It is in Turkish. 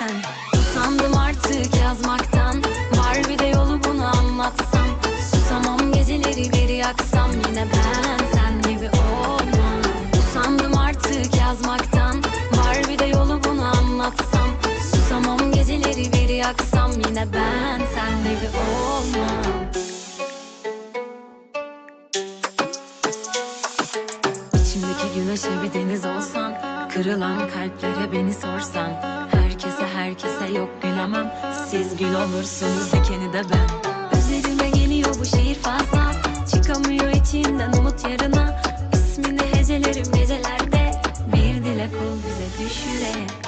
sevsen Usandım artık yazmaktan. Var bir de yolu bunu anlatsam. Susamam geceleri bir yaksam. Yine ben sen gibi olmam. Usandım artık yazmaktan. Var bir de yolu bunu anlatsam. Susamam geceleri bir yaksam. Yine ben sen gibi olmam. İçimdeki güneşe bir deniz olsan Kırılan kalplere beni sorsan Herkese yok gülemem. Siz gül olursunuz dikeni de ben. Üzerime geliyor bu şehir fazla. Çıkamıyor içimden umut yarına. İsmini hecelerim gecelerde. Bir dilek ol bize düşüre